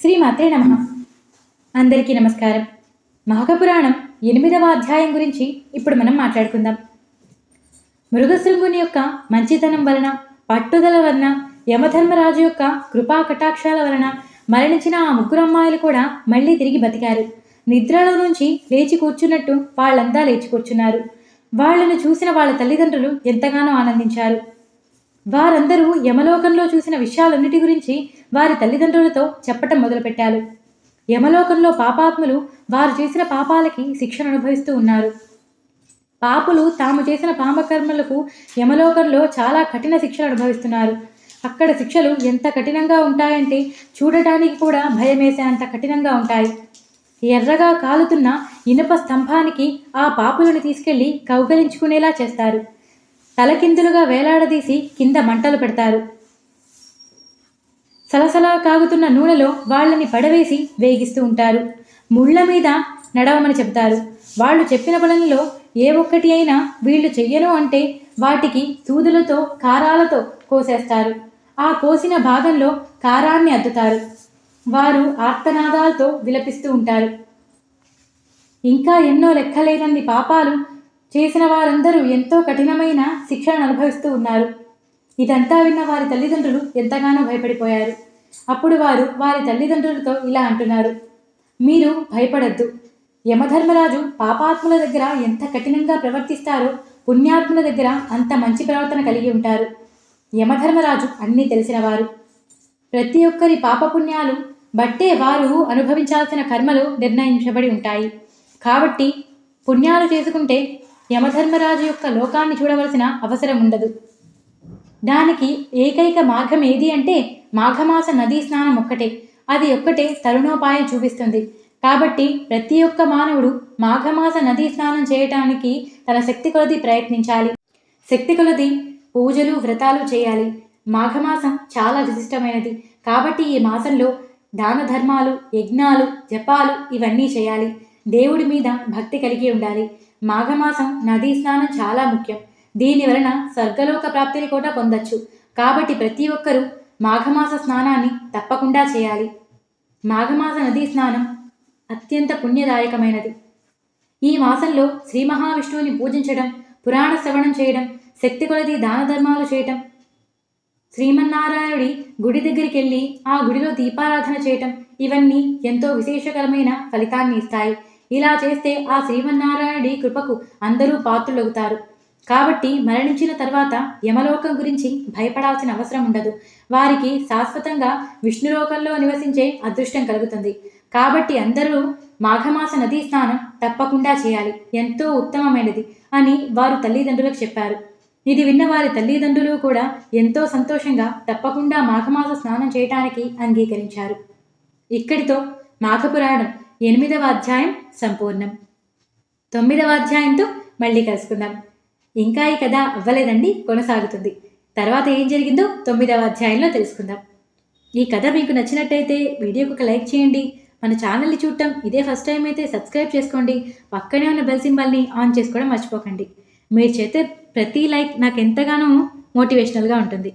శ్రీమాతే నమ. అందరికీ నమస్కారం. మహాకపురాణం ఎనిమిదవ అధ్యాయం గురించి ఇప్పుడు మనం మాట్లాడుకుందాం. మృగశృంగుని యొక్క మంచితనం వలన పట్టుదల వలన యమధర్మరాజు యొక్క కృపా కటాక్షాల వలన మరణించిన ఆ ముగ్గురు అమ్మాయిలు కూడా మళ్ళీ తిరిగి బతికారు. నిద్రలో నుంచి లేచి కూర్చున్నట్టు వాళ్ళంతా లేచి కూర్చున్నారు. వాళ్ళను చూసిన వాళ్ళ తల్లిదండ్రులు ఎంతగానో ఆనందించారు. వారందరూ యమలోకంలో చూసిన విషయాలన్నిటి గురించి వారి తల్లిదండ్రులతో చెప్పటం మొదలుపెట్టారు. యమలోకంలో పాపాత్ములు వారు చేసిన పాపాలకి శిక్షను అనుభవిస్తూ ఉన్నారు. పాపులు తాము చేసిన పాపకర్మలకు యమలోకంలో చాలా కఠిన శిక్షలు అనుభవిస్తున్నారు. అక్కడ శిక్షలు ఎంత కఠినంగా ఉంటాయంటే చూడటానికి కూడా భయమేసేంత కఠినంగా ఉంటాయి. ఎర్రగా కాలుతున్న ఇనుప స్తంభానికి ఆ పాపులను తీసుకెళ్ళి కౌగలించుకునేలా చేస్తారు. తలకిందులుగా వేలాడదీసి కింద మంటలు పెడతారు. సలసలా కాగుతున్న నూనెలో వాళ్ళని పడవేసి వేగిస్తూ ఉంటారు. ముళ్ళ మీద నడవమని చెప్తారు వాళ్ళు చెప్పిన పనుల్లో ఏ ఒక్కటి అయినా వీళ్ళు చెయ్యను అంటే వాటికి సూదులతో కారాలతో కోసేస్తారు. ఆ కోసిన భాగంలో కారాన్ని అద్దుతారు. వారు ఆర్తనాదాలతో విలపిస్తూ ఉంటారు. ఇంకా ఎన్నో లెక్కలేనన్ని పాపాలు చేసిన వారందరూ ఎంతో కఠినమైన శిక్షను అనుభవిస్తూ ఉన్నారు. ఇదంతా విన్న వారి తల్లిదండ్రులు ఎంతగానో భయపడిపోయారు. అప్పుడు వారు వారి తల్లిదండ్రులతో ఇలా అంటున్నారు. మీరు భయపడద్దు. యమధర్మరాజు పాపాత్ముల దగ్గర ఎంత కఠినంగా ప్రవర్తిస్తారో పుణ్యాత్ముల దగ్గర అంత మంచి ప్రవర్తన కలిగి ఉంటారు. యమధర్మరాజు అన్నీ తెలిసినవారు ప్రతి ఒక్కరి పాపపుణ్యాలు బట్టే వారు అనుభవించాల్సిన కర్మలు నిర్ణయించబడి ఉంటాయి. కాబట్టి పుణ్యాలు చేసుకుంటే యమధర్మరాజు యొక్క లోకాన్ని చూడవలసిన అవసరం ఉండదు. దానికి ఏకైక మార్గం ఏది అంటే మాఘమాస నదీ స్నానం ఒక్కటే. అది ఒక్కటే తరుణోపాయం చూపిస్తుంది. కాబట్టి ప్రతి ఒక్క మానవుడు మాఘమాస నదీ స్నానం చేయటానికి తన శక్తి కొలది ప్రయత్నించాలి. శక్తి కొలది పూజలు వ్రతాలు చేయాలి. మాఘమాసం చాలా విశిష్టమైనది. కాబట్టి ఈ మాసంలో దాన ధర్మాలు యజ్ఞాలు జపాలు ఇవన్నీ చేయాలి. దేవుడి మీద భక్తి కలిగి ఉండాలి. మాఘమాసం నదీ స్నానం చాలా ముఖ్యం. దీని వలన స్వర్గలోక ప్రాప్తిని కూడా పొందొచ్చు. కాబట్టి ప్రతి ఒక్కరూ మాఘమాస స్నానాన్ని తప్పకుండా చేయాలి. మాఘమాస నదీ స్నానం అత్యంత పుణ్యదాయకమైనది. ఈ మాసంలో శ్రీ మహావిష్ణువుని పూజించడం పురాణ శ్రవణం చేయడం శక్తి కొలది దాన ధర్మాలు చేయటం శ్రీమన్నారాయణుడి గుడి దగ్గరికి వెళ్ళి ఆ గుడిలో దీపారాధన చేయటం ఇవన్నీ ఎంతో విశేషకరమైన ఫలితాన్ని ఇస్తాయి. ఇలా చేస్తే ఆ శ్రీమన్నారాయణుడి కృపకు అందరూ పాత్రులవుతారు. కాబట్టి మరణించిన తర్వాత యమలోకం గురించి భయపడాల్సిన అవసరం ఉండదు. వారికి శాశ్వతంగా విష్ణులోకంలో నివసించే అదృష్టం కలుగుతుంది. కాబట్టి అందరూ మాఘమాస నదీ స్నానం తప్పకుండా చేయాలి. ఎంతో ఉత్తమమైనది అని వారు తల్లిదండ్రులకు చెప్పారు. ఇది విన్న వారి తల్లిదండ్రులు కూడా ఎంతో సంతోషంగా తప్పకుండా మాఘమాస స్నానం చేయటానికి అంగీకరించారు. ఇక్కడితో మాఘపురాణం ఎనిమిదవ అధ్యాయం సంపూర్ణం. తొమ్మిదవ అధ్యాయంతో మళ్ళీ కలుసుకుందాం. ఇంకా ఈ కథ అవ్వలేదండి కొనసాగుతుంది. తర్వాత ఏం జరిగిందో తొమ్మిదవ అధ్యాయంలో తెలుసుకుందాం. ఈ కథ మీకు నచ్చినట్టయితే వీడియోకి ఒక లైక్ చేయండి. మన ఛానల్ని చూడటం ఇదే ఫస్ట్ టైం అయితే సబ్స్క్రైబ్ చేసుకోండి. పక్కనే ఉన్న బెల్ సింబల్ని ఆన్ చేసుకోవడం మర్చిపోకండి. మీరు చేసే ప్రతి లైక్ నాకు ఎంతగానో మోటివేషనల్గా ఉంటుంది.